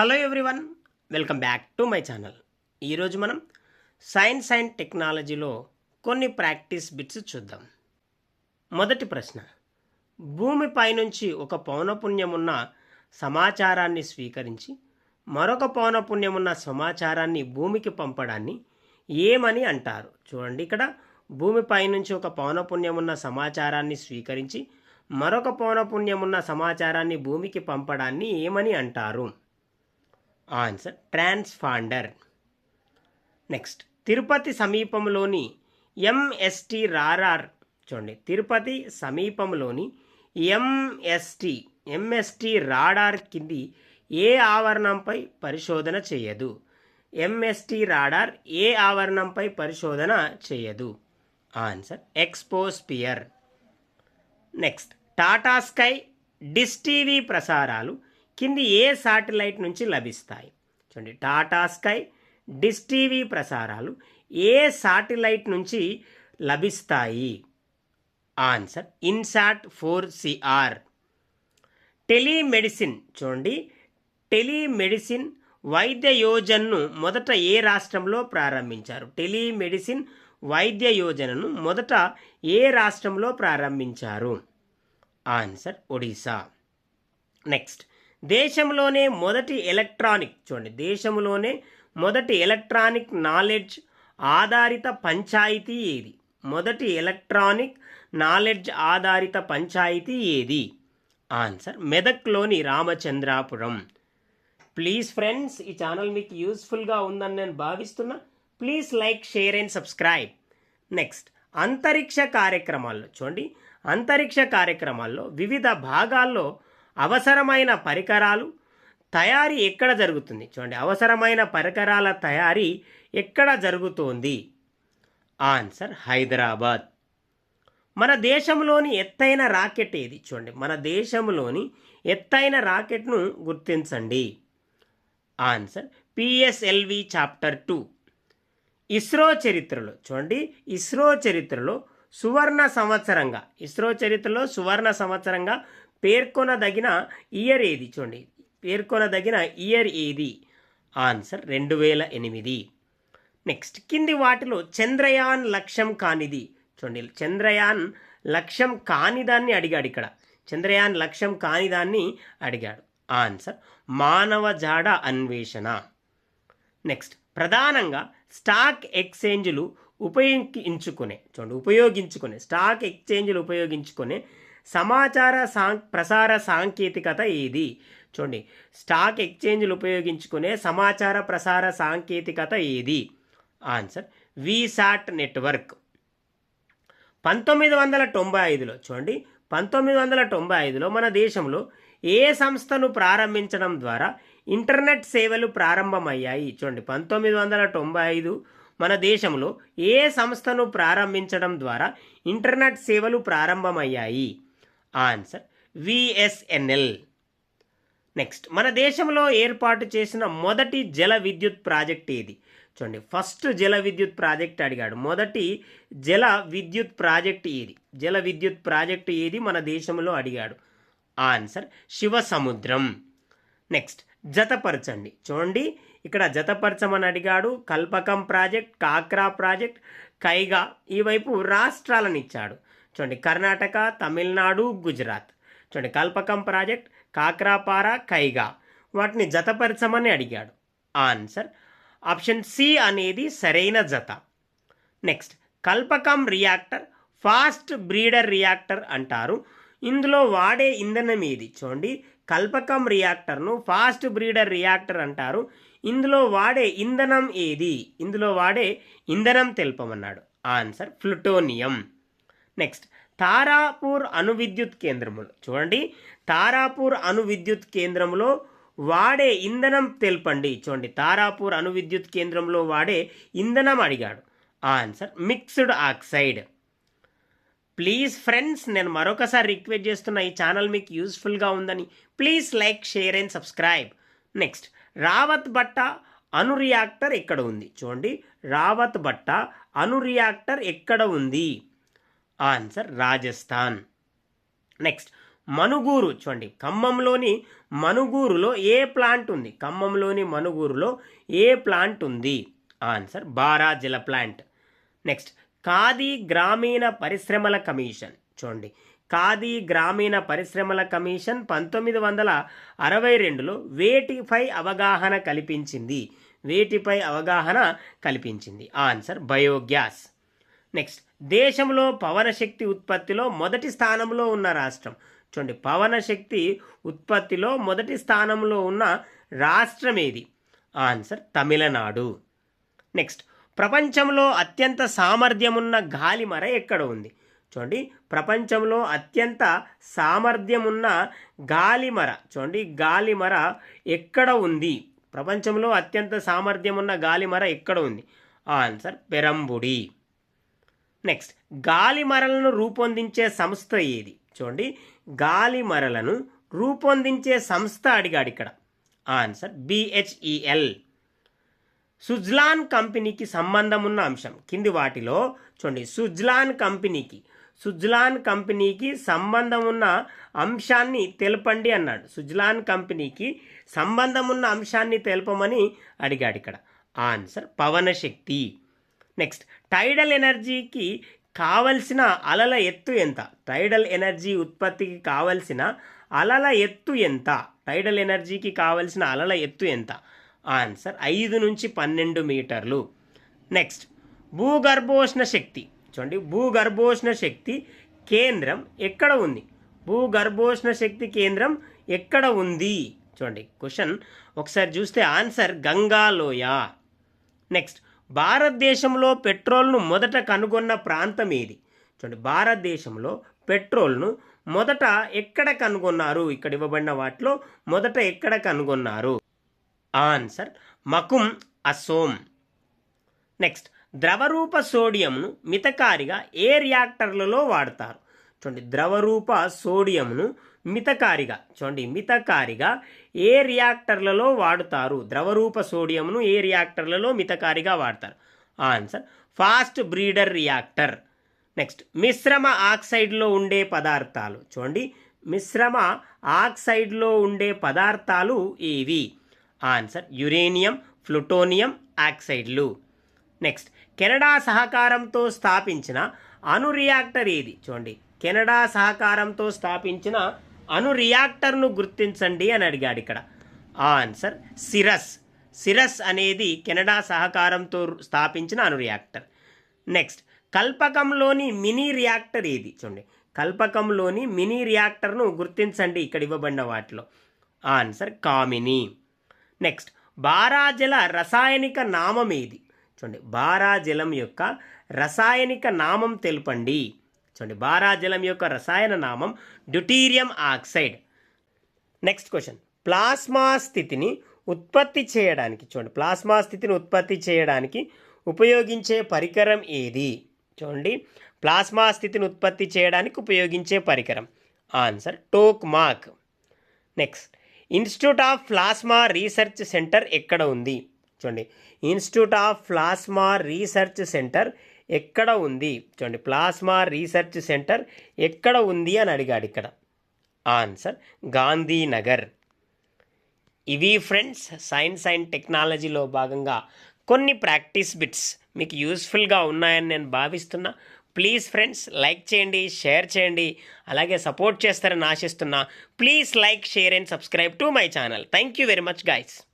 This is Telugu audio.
Hello everyone welcome back to my channel. ఈరోజు మనం సైన్స్ అండ్ టెక్నాలజీలో కొన్ని ప్రాక్టీస్ బిట్స్ చూద్దాం. మొదటి ప్రశ్న భూమిపై నుంచి ఒక పౌనపుణ్యమున్న సమాచారాన్ని స్వీకరించి మరొక పౌనపుణ్యమున్న సమాచారాన్ని భూమికి పంపడాన్ని ఏమని అంటారు? చూడండి ఇక్కడ భూమిపై నుంచి ఒక పౌనపుణ్యమున్న సమాచారాన్ని స్వీకరించి మరొక పౌనపుణ్యమున్న సమాచారాన్ని భూమికి పంపడాన్ని ఏమని అంటారు? ఆన్సర్ ట్రాన్స్ఫాండర్. నెక్స్ట్ తిరుపతి సమీపంలోని ఎంఎస్టి రారార్ చూడండి తిరుపతి సమీపంలోని ఎంఎస్టి ఎంఎస్టి రాడార్ కింది ఏ ఆవరణంపై పరిశోధన చేయదు? ఎంఎస్టి రాడార్ ఏ ఆవరణంపై పరిశోధన చేయదు? Answer exosphere. Next Tata Sky dish TV ప్రసారాలు కింది ఏ శాటిలైట్ నుంచి లభిస్తాయి? చూడండి టాటా స్కై డిస్ టీవీ ప్రసారాలు ఏ శాటిలైట్ నుంచి లభిస్తాయి? Answer INSAT four CR. Telemedicine చూడండి టెలిమెడిసిన్ వైద్య యోజనను మొదట ఏ రాష్ట్రంలో ప్రారంభించారు? టెలిమెడిసిన్ వైద్య యోజనను మొదట ఏ రాష్ట్రంలో ప్రారంభించారు? ఆన్సర్ ఒడిశా. నెక్స్ట్ దేశంలోనే మొదటి ఎలక్ట్రానిక్ చూడండి దేశంలోనే మొదటి ఎలక్ట్రానిక్ నాలెడ్జ్ ఆధారిత పంచాయతీ ఏది? మొదటి ఎలక్ట్రానిక్ నాలెడ్జ్ ఆధారిత పంచాయతీ ఏది? ఆన్సర్ మెదక్లోని రామచంద్రాపురం. ప్లీజ్ ఫ్రెండ్స్ ఈ ఛానల్ మీకు యూస్ఫుల్గా ఉందని నేను భావిస్తున్నా. Please like share and subscribe. Next అంతరిక్ష కార్యక్రమాల్లో చూడండి అంతరిక్ష కార్యక్రమాల్లో వివిధ భాగాల్లో అవసరమైన పరికరాలు తయారీ ఎక్కడ జరుగుతుంది? చూడండి అవసరమైన పరికరాల తయారీ ఎక్కడ జరుగుతోంది? ఆన్సర్ హైదరాబాద్. మన దేశంలోని ఎత్తైన రాకెట్ ఏది? చూడండి మన దేశంలోని ఎత్తైన రాకెట్ను గుర్తించండి. Answer PSLV chapter two. ISRO చరిత్రలో చూడండి ఇస్రో చరిత్రలో సువర్ణ సంవత్సరంగా ఇస్రో చరిత్రలో సువర్ణ సంవత్సరంగా పేర్కొనదగిన ఇయర్ ఏది చూడండి. పేర్కొనదగిన ఇయర్ ఏది? ఆన్సర్ రెండు వేల ఎనిమిది. నెక్స్ట్ కింది వాటిలో చంద్రయాన్ లక్ష్యం కానిది. చూడండి చంద్రయాన్ లక్ష్యం కానిదాన్ని అడిగాడు ఇక్కడ. చంద్రయాన్ లక్ష్యం కానిదాన్ని అడిగాడు. ఆన్సర్ మానవ జాడ అన్వేషణ. నెక్స్ట్ ప్రధానంగా స్టాక్ ఎక్స్చేంజ్లు ఉపయోగించుకునే చూడండి ఉపయోగించుకునే స్టాక్ ఎక్స్చేంజ్లు ఉపయోగించుకునే సమాచార సాం ప్రసార సాంకేతికత ఏది? చూడండి. స్టాక్ ఎక్స్చేంజ్లు ఉపయోగించుకునే సమాచార ప్రసార సాంకేతికత ఏది? Answer VSAT network. పంతొమ్మిది వందల తొంభై ఐదులో చూడండి. పంతొమ్మిది వందల తొంభై ఐదులో మన దేశంలో ఏ సంస్థను ప్రారంభించడం ద్వారా ఇంటర్నెట్ సేవలు ప్రారంభమయ్యాయి? చూడండి. పంతొమ్మిది వందల తొంభై ఐదు మన దేశంలో ఏ సంస్థను ప్రారంభించడం ద్వారా ఇంటర్నెట్ సేవలు ప్రారంభమయ్యాయి? Answer VSNL. నెక్స్ట్ మన దేశంలో ఏర్పాటు చేసిన మొదటి జల విద్యుత్ ప్రాజెక్ట్ ఏది? చూడండి ఫస్ట్ జల విద్యుత్ ప్రాజెక్ట్ అడిగాడు. మొదటి జల విద్యుత్ ప్రాజెక్ట్ ఏది? జల విద్యుత్ ప్రాజెక్ట్ ఏది? మన దేశంలో అడిగాడు. ఆన్సర్ శివ సముద్రం నెక్స్ట్ జతపరచండి. చూడండి ఇక్కడ జతపరచమని అడిగాడు. కల్పకం ప్రాజెక్ట్ కాక్రా ప్రాజెక్ట్ కైగా ఈ వైపు రాష్ట్రాలను ఇచ్చాడు. చూడండి కర్ణాటక తమిళనాడు గుజరాత్. చూడండి కల్పకం ప్రాజెక్ట్ కాక్రాపార కైగా. వాటిని జతపరచమని అడిగాడు. ఆన్సర్ ఆప్షన్ సి అనేది సరైన జత. Next Kalpakkam reactor fast breeder reactor అంటారు. ఇందులో వాడే ఇంధనం ఏది? చూడండి కల్పకం రియాక్టర్ను ఫాస్ట్ బ్రీడర్ రియాక్టర్ అంటారు. ఇందులో వాడే ఇంధనం ఏది? ఇందులో వాడే ఇంధనం తెలుపమన్నాడు. Answer plutonium. నెక్స్ట్ తారాపూర్ అణు విద్యుత్ కేంద్రములు చూడండి తారాపూర్ అణు విద్యుత్ కేంద్రంలో వాడే ఇంధనం తెలపండి. చూడండి తారాపూర్ అణు విద్యుత్ కేంద్రంలో వాడే ఇంధనం అడిగాడు. Answer mixed oxide please friends నేను మరొకసారి రిక్వెస్ట్ చేస్తున్న ఈ ఛానల్ మీకు యూస్ఫుల్గా ఉందని. Please like share and subscribe next Rawatbhata అణు రియాక్టర్ ఎక్కడ ఉంది? చూడండి రావత్ బట్ట అణు రియాక్టర్ ఎక్కడ ఉంది? ఆన్సర్ రాజస్థాన్. నెక్స్ట్ మనుగూరు. చూడండి ఖమ్మంలోని మనుగూరులో ఏ ప్లాంట్ ఉంది? ఖమ్మంలోని మనుగూరులో ఏ ప్లాంట్ ఉంది? ఆన్సర్ బారా జల ప్లాంట్. నెక్స్ట్ ఖాదీ గ్రామీణ పరిశ్రమల కమిషన్. చూడండి ఖాదీ గ్రామీణ పరిశ్రమల కమిషన్ పంతొమ్మిది వందల అరవై రెండులో వేటిపై అవగాహన కల్పించింది. వేటిపై అవగాహన కల్పించింది. Answer biogas. నెక్స్ట్ దేశంలో పవనశక్తి ఉత్పత్తిలో మొదటి స్థానంలో ఉన్న రాష్ట్రం. చూడండి పవనశక్తి ఉత్పత్తిలో మొదటి స్థానంలో ఉన్న రాష్ట్రం ఏది? ఆన్సర్ తమిళనాడు. నెక్స్ట్ ప్రపంచంలో అత్యంత సామర్థ్యమున్న గాలిమర ఎక్కడ ఉంది? చూడండి ప్రపంచంలో అత్యంత సామర్థ్యమున్న గాలిమర. చూడండి గాలిమర ఎక్కడ ఉంది? ప్రపంచంలో అత్యంత సామర్థ్యమున్న గాలిమర ఎక్కడ ఉంది? ఆన్సర్ పెరంబుడి. నెక్స్ట్ గాలిమరలను రూపొందించే సంస్థ ఏది? చూడండి గాలిమరలను రూపొందించే సంస్థ అడిగాడు ఇక్కడ. ఆన్సర్ బిహెచ్ఈఎల్ సుజ్లాన్ కంపెనీకి సంబంధం ఉన్న అంశం. కింది వాటిలో చూడండి సుజ్లాన్ కంపెనీకి సుజ్లాన్ కంపెనీకి సంబంధం ఉన్న అంశాన్ని తెలపండి అన్నాడు. సుజ్లాన్ కంపెనీకి సంబంధం ఉన్న అంశాన్ని తెలపమని అడిగాడు ఇక్కడ. ఆన్సర్ పవనశక్తి. నెక్స్ట్ టైడల్ ఎనర్జీకి కావలసిన అలల ఎత్తు ఎంత? టైడల్ ఎనర్జీ ఉత్పత్తికి కావలసిన అలల ఎత్తు ఎంత? టైడల్ ఎనర్జీకి కావలసిన అలల ఎత్తు ఎంత? ఆన్సర్ ఐదు నుంచి పన్నెండు మీటర్లు. నెక్స్ట్ భూగర్భోష్ణ శక్తి. చూడండి భూగర్భోష్ణ శక్తి కేంద్రం ఎక్కడ ఉంది? భూగర్భోష్ణ శక్తి కేంద్రం ఎక్కడ ఉంది? చూడండి క్వశ్చన్ ఒకసారి చూస్తే ఆన్సర్ గంగాలోయ. నెక్స్ట్ భారతదేశంలో పెట్రోల్ను మొదట కనుగొన్న ప్రాంతం ఏది? చూడండి భారతదేశంలో పెట్రోల్ను మొదట ఎక్కడ కనుగొన్నారు? ఇక్కడ ఇవ్వబడిన వాటిలో మొదట ఎక్కడ కనుగొన్నారు? ఆన్సర్ మకుం అసోం నెక్స్ట్ ద్రవరూప సోడియంను మితకారిగా ఏ రియాక్టర్లలో వాడతారు? చూడండి ద్రవరూప సోడియంను మితకారిగా చూడండి మితకారిగా ఏ రియాక్టర్లలో వాడుతారు? ద్రవరూప సోడియంను ఏ రియాక్టర్లలో మితకారిగా వాడతారు? Answer fast breeder reactor. Next మిశ్రమ ఆక్సైడ్లో ఉండే పదార్థాలు. చూడండి మిశ్రమ ఆక్సైడ్లో ఉండే పదార్థాలు ఏవి? ఆన్సర్ యురేనియం ప్లుటోనియం ఆక్సైడ్లు. నెక్స్ట్ కెనడా సహకారంతో స్థాపించిన అణు రియాక్టర్ ఏది? చూడండి కెనడా సహకారంతో స్థాపించిన అణు రియాక్టర్ను గుర్తించండి అని అడిగాడు ఇక్కడ. ఆన్సర్ సిరస్. సిరస్ అనేది కెనడా సహకారంతో స్థాపించిన అణు రియాక్టర్. నెక్స్ట్ కల్పకంలోని మినీ రియాక్టర్ ఏది? చూడండి. కల్పకంలోని మినీ రియాక్టర్ను గుర్తించండి ఇక్కడ ఇవ్వబడిన వాటిలో. ఆన్సర్ కామిని. నెక్స్ట్ బారాజల రసాయనిక నామం ఏది? చూడండి. బారాజలం యొక్క రసాయనిక నామం తెలుపండి. చూడండి. బారాజలం యొక్క రసాయన నామం deuterium oxide. Next question plasma స్థితిని ఉత్పత్తి చేయడానికి చూడండి. ప్లాస్మా స్థితిని ఉత్పత్తి చేయడానికి ఉపయోగించే పరికరం ఏది? చూడండి. ప్లాస్మా స్థితిని ఉత్పత్తి చేయడానికి ఉపయోగించే పరికరం. Answer tokamak next institute of plasma research centre ఎక్కడ ఉంది? చూడండి. Institute of plasma research centre ఎక్కడ ఉంది? చూడండి ప్లాస్మా రీసెర్చ్ సెంటర్ ఎక్కడ ఉంది అని అడిగాడు ఇక్కడ. ఆన్సర్ గాంధీనగర్. ఇవి ఫ్రెండ్స్ సైన్స్ అండ్ టెక్నాలజీలో భాగంగా కొన్ని ప్రాక్టీస్ బిట్స్ మీకు యూస్ఫుల్గా ఉన్నాయని నేను భావిస్తున్నా. ప్లీజ్ ఫ్రెండ్స్ లైక్ చేయండి షేర్ చేయండి అలాగే సపోర్ట్ చేస్తారని ఆశిస్తున్నా. Please like share and subscribe to my channel. Thank you very much guys